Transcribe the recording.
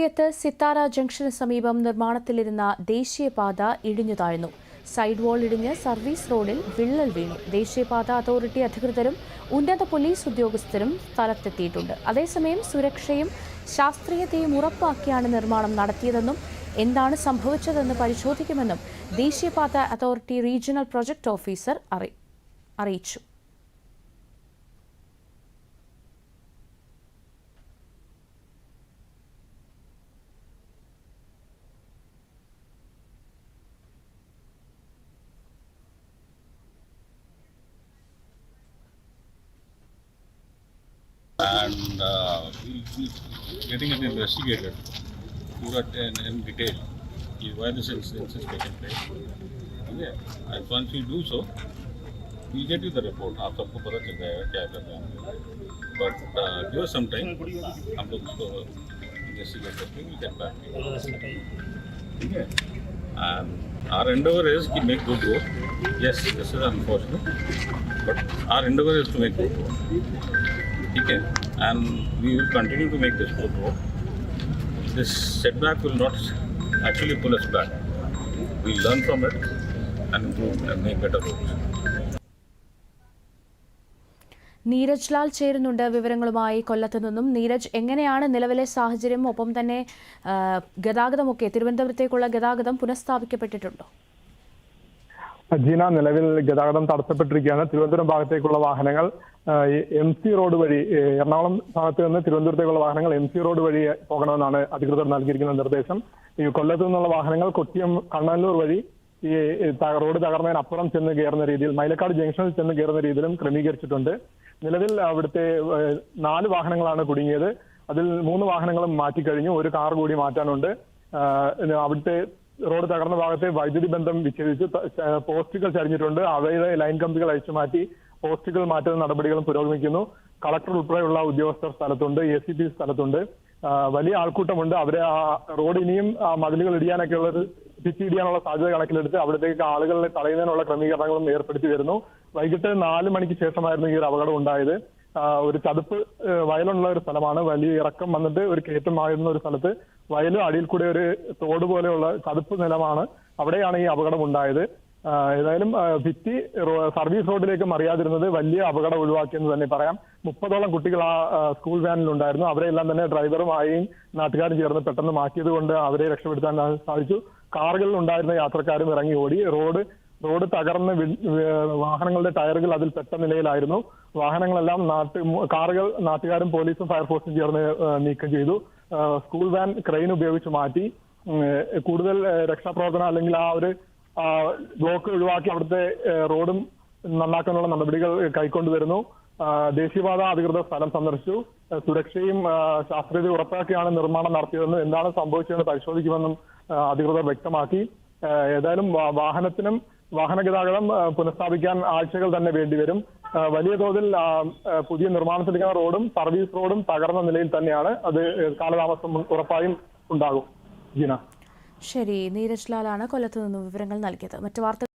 കൊട്ടിയത്ത് Sithara junction സമീപം നിർമ്മാണത്തിലിരുന്ന ദേശീയപാത ഇടിഞ്ഞു താഴ്ന്നു സൈഡ് വാൾ ഇടിഞ്ഞ് സർവീസ് റോഡിൽ വിള്ളൽ വീണു. ദേശീയപാത അതോറിറ്റി അധികൃതരും ഉന്നത പോലീസ് ഉദ്യോഗസ്ഥരും സ്ഥലത്തെത്തിയിട്ടുണ്ട്. അതേസമയം സുരക്ഷയും ശാസ്ത്രീയതയും ഉറപ്പാക്കിയാണ് നിർമ്മാണം നടത്തിയതെന്നും എന്താണ് സംഭവിച്ചതെന്ന് പരിശോധിക്കുമെന്നും ദേശീയപാത അതോറിറ്റി റീജിയണൽ പ്രൊജക്ട് ഓഫീസർ അറിയിച്ചു. and uh, we'll be getting it investigated पूरा in, in detail कि why this incident is taking place. Okay, and once we do so, we'll get you the report. आप सबको पता चल जाएगा क्या कर रहे हैं बट गिव सम टाइम हम लोग उसको इन्वेस्टिगेट करके we'll get back to you. ठीक है and our endeavor is to make good road. Yes, this is unfortunate, but our endeavor is to make good road. ठीक है and we will continue to make this good road. This setback will not actually pull us back. We learn from it and improve and make better roads. Neeraj Lal ചേരുന്നുണ്ട് വിവരങ്ങളുമായി കൊല്ലത്ത് നിന്നും നീരജ് എങ്ങനെയാണ് നിലവിലെ സാഹചര്യം ഒപ്പം തന്നെ ആ, ഗതാഗതമൊക്കെ തിരുവനന്തപുരത്തേക്കുള്ള ഗതാഗതം പുനഃസ്ഥാപിക്കപ്പെട്ടിട്ടുണ്ടോ ജീന നിലവിൽ ഗതാഗതം തടസ്സപ്പെട്ടിരിക്കുകയാണ്. തിരുവനന്തപുരം ഭാഗത്തേക്കുള്ള വാഹനങ്ങൾ എം സി റോഡ് വഴി എറണാകുളം ഭാഗത്ത് നിന്ന് തിരുവനന്തപുരത്തേക്കുള്ള വാഹനങ്ങൾ എം സി റോഡ് വഴി പോകണമെന്നാണ് അധികൃതർ നൽകിയിരിക്കുന്ന നിർദ്ദേശം. ഈ കൊല്ലത്തു നിന്നുള്ള വാഹനങ്ങൾ കൊട്ടിയം കണ്ണല്ലൂർ വഴി ഈ റോഡ് തകർന്നതിനപ്പുറം ചെന്ന് കയറുന്ന രീതിയിൽ മൈലക്കാട് ജംഗ്ഷനിൽ ചെന്ന് കയറുന്ന രീതിയിലും ക്രമീകരിച്ചിട്ടുണ്ട്. നിലവിൽ അവിടുത്തെ നാല് വാഹനങ്ങളാണ് കുടുങ്ങിയത്. അതിൽ മൂന്ന് വാഹനങ്ങളും മാറ്റിക്കഴിഞ്ഞു. ഒരു കാർ കൂടി മാറ്റാനുണ്ട്. അവിടുത്തെ റോഡ് തകർന്ന ഭാഗത്തെ വൈദ്യുതി ബന്ധം വിച്ഛേദിച്ച് പോസ്റ്റുകൾ ചരിഞ്ഞിട്ടുണ്ട്. അവയുടെ ലൈൻ കമ്പികൾ അഴിച്ചു മാറ്റി പോസ്റ്റുകൾ മാറ്റുന്ന നടപടികളും പുരോഗമിക്കുന്നു. കളക്ടർ ഉൾപ്പെടെയുള്ള ഉദ്യോഗസ്ഥർ സ്ഥലത്തുണ്ട് എ സി പി സ്ഥലത്തുണ്ട്. വലിയ ആൾക്കൂട്ടമുണ്ട്. അവരെ ആ റോഡ് ഇനിയും മതിലുകൾ ഇടിയാനൊക്കെ ഉള്ളത് ഭിത്തി ഇടിയാനുള്ള സാധ്യത കണക്കിലെടുത്ത് അവിടത്തേക്ക് ആളുകളെ തടയുന്നതിനുള്ള ക്രമീകരണങ്ങളും ഏർപ്പെടുത്തി വരുന്നു. വൈകിട്ട് നാല് മണിക്ക് ശേഷമായിരുന്നു ഈ ഒരു അപകടം ഉണ്ടായത്. ഒരു ചതുപ്പ് വയലുള്ള ഒരു സ്ഥലമാണ്. വലിയ ഇറക്കം വന്നിട്ട് ഒരു കയറ്റമായിരുന്ന ഒരു സ്ഥലത്ത് വയൽ അടിയിൽ കൂടെ ഒരു തോട് പോലെയുള്ള ചതുപ്പ് നിലമാണ് അവിടെയാണ് ഈ അപകടം ഉണ്ടായത്. ഏതായാലും ഭിത്തി സർവീസ് റോഡിലേക്ക് മറിയാതിരുന്നത് വലിയ അപകടം ഒഴിവാക്കിയെന്ന് തന്നെ പറയാം. മുപ്പതോളം കുട്ടികൾ ആ സ്കൂൾ വാനിൽ ഉണ്ടായിരുന്നു അവരെല്ലാം തന്നെ ഡ്രൈവറുമായും നാട്ടുകാരും ചേർന്ന് പെട്ടെന്ന് മാറ്റിയത് കൊണ്ട് അവരെ രക്ഷപ്പെടുത്താൻ സാധിച്ചു. കാറുകളിൽ ഉണ്ടായിരുന്ന യാത്രക്കാരും ഇറങ്ങി ഓടി. റോഡ് റോഡ് തകർന്ന് വാഹനങ്ങളുടെ ടയറുകൾ അതിൽ പെട്ട നിലയിലായിരുന്നു. വാഹനങ്ങളെല്ലാം നാട്ട് കാറുകൾ നാട്ടുകാരും പോലീസും ഫയർഫോഴ്സും ചേർന്ന് നീക്കം ചെയ്തു. സ്കൂൾ വാൻ ക്രെയിൻ ഉപയോഗിച്ച് മാറ്റി. കൂടുതൽ രക്ഷാപ്രവർത്തനം അല്ലെങ്കിൽ ആ ഒരു ബ്ലോക്ക് ഒഴിവാക്കി അവിടുത്തെ റോഡും നന്നാക്കാനുള്ള നടപടികൾ കൈക്കൊണ്ടുവരുന്നു ദേശീയപാത അധികൃതർ സ്ഥലം സന്ദർശിച്ചു. സുരക്ഷയും ആ, ശാസ്ത്രീയതയും ഉറപ്പാക്കിയാണ് നിർമ്മാണം നടത്തിയതെന്നും എന്താണ് സംഭവിച്ചതെന്ന് പരിശോധിക്കുമെന്നും അധികൃതർ വ്യക്തമാക്കി. ഏതായാലും വാഹനത്തിനും വാഹന ഗതാഗതം പുനഃസ്ഥാപിക്കാൻ ആഴ്ചകൾ തന്നെ വേണ്ടിവരും. വലിയ തോതിൽ പുതിയ നിർമ്മാണത്തിലിരിക്കുന്ന റോഡും സർവീസ് റോഡും തകർന്ന നിലയിൽ തന്നെയാണ് അത് കാലതാമസം ഉറപ്പായും ഉണ്ടാകും. ജീന. ശരി നീരജ് ലാലാണ് കൊല്ലത്ത് നിന്നും വിവരങ്ങൾ നൽകിയത്. മറ്റു വാർത്തകൾ